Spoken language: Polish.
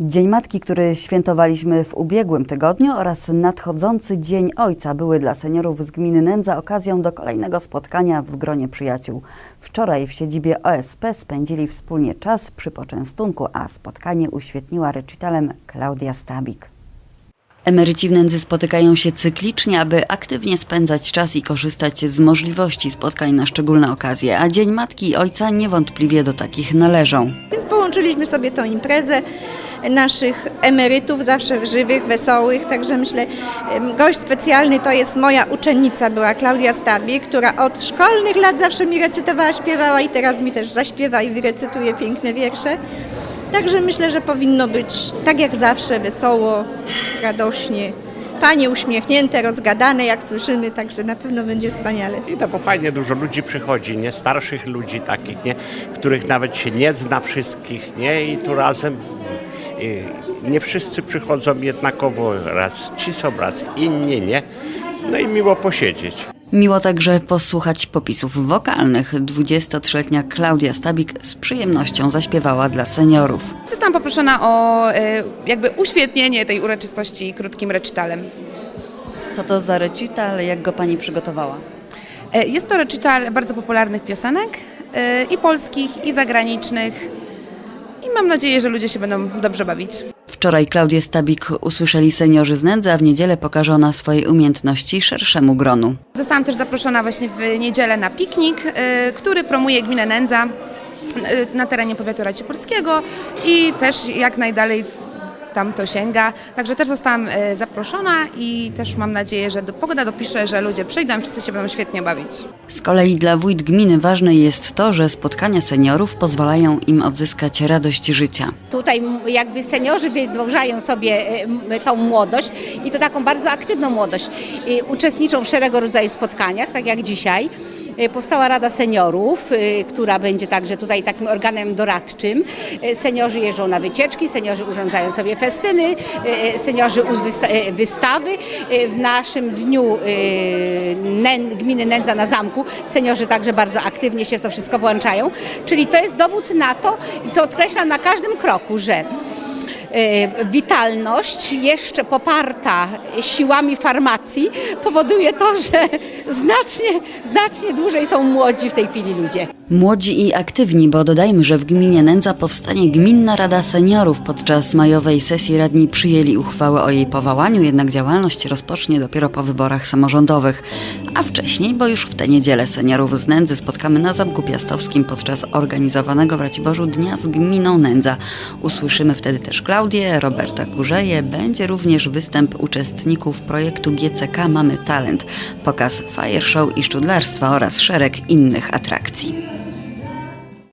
Dzień Matki, który świętowaliśmy w ubiegłym tygodniu oraz nadchodzący Dzień Ojca były dla seniorów z gminy Nędza okazją do kolejnego spotkania w gronie przyjaciół. Wczoraj w siedzibie OSP spędzili wspólnie czas przy poczęstunku, a spotkanie uświetniła recitalem Klaudia Stabik. Emeryci w nędzy spotykają się cyklicznie, aby aktywnie spędzać czas i korzystać z możliwości spotkań na szczególne okazje, a Dzień Matki i Ojca niewątpliwie do takich należą. Więc połączyliśmy sobie tą imprezę naszych emerytów, zawsze żywych, wesołych, także myślę, gość specjalny to jest moja uczennica, była Klaudia Stabik, która od szkolnych lat zawsze mi recytowała, śpiewała i teraz mi też zaśpiewa i wyrecytuje piękne wiersze. Także myślę, że powinno być tak jak zawsze, wesoło, radośnie. Panie uśmiechnięte, rozgadane, jak słyszymy, także na pewno będzie wspaniale. I to bo fajnie dużo ludzi przychodzi, nie? Starszych ludzi takich, nie? Których nawet się nie zna wszystkich, nie? I tu razem nie wszyscy przychodzą jednakowo, raz ci są, raz inni, nie? No i miło posiedzieć. Miło także posłuchać popisów wokalnych. 23-letnia Klaudia Stabik z przyjemnością zaśpiewała dla seniorów. Zostałam poproszona o e, jakby uświetnienie tej uroczystości krótkim recitalem. Co to za recital, jak go pani przygotowała? E, Jest to recital bardzo popularnych piosenek i polskich, i zagranicznych. I mam nadzieję, że ludzie się będą dobrze bawić. Wczoraj Klaudię Stabik usłyszeli seniorzy z nędzy, a w niedzielę pokaże ona swoje umiejętności szerszemu gronu. Zostałam też zaproszona właśnie w niedzielę na piknik, e, który promuje gminę Nędza e, na terenie powiatu raciborskiego i też jak najdalej tam to sięga. Także też zostałam e, zaproszona i też mam nadzieję, że do, pogoda dopisze, że ludzie przyjdą i wszyscy się będą świetnie bawić. Z kolei dla wójt gminy ważne jest to, że spotkania seniorów pozwalają im odzyskać radość życia. Tutaj jakby seniorzy wydłużają sobie e, tą młodość i to taką bardzo aktywną młodość. I Uczestniczą w szeregu rodzaju spotkaniach, tak jak dzisiaj. E, Powstała Rada Seniorów, e, która będzie także tutaj takim organem doradczym. E, Seniorzy jeżdżą na wycieczki, seniorzy urządzają sobie festyny, seniorzy wystawy. W naszym dniu gminy Nędza na Zamku seniorzy także bardzo aktywnie się w to wszystko włączają. Czyli to jest dowód na to, co podkreślam na każdym kroku, że witalność jeszcze poparta siłami farmacji powoduje to, że znacznie, znacznie dłużej są młodzi w tej chwili ludzie. Młodzi i aktywni, bo dodajmy, że w gminie Nędza powstanie Gminna Rada Seniorów. Podczas majowej sesji radni przyjęli uchwałę o jej powołaniu, jednak działalność rozpocznie dopiero po wyborach samorządowych. A wcześniej, bo już w tę niedzielę seniorów z Nędzy spotkamy na Zamku Piastowskim podczas organizowanego w Raciborzu Dnia z Gminą Nędza. Usłyszymy wtedy też Klaudię, Roberta Kurzeje. Będzie również występ uczestników projektu GCK Mamy Talent, pokaz fire show i szczudlarstwa oraz szereg innych atrakcji.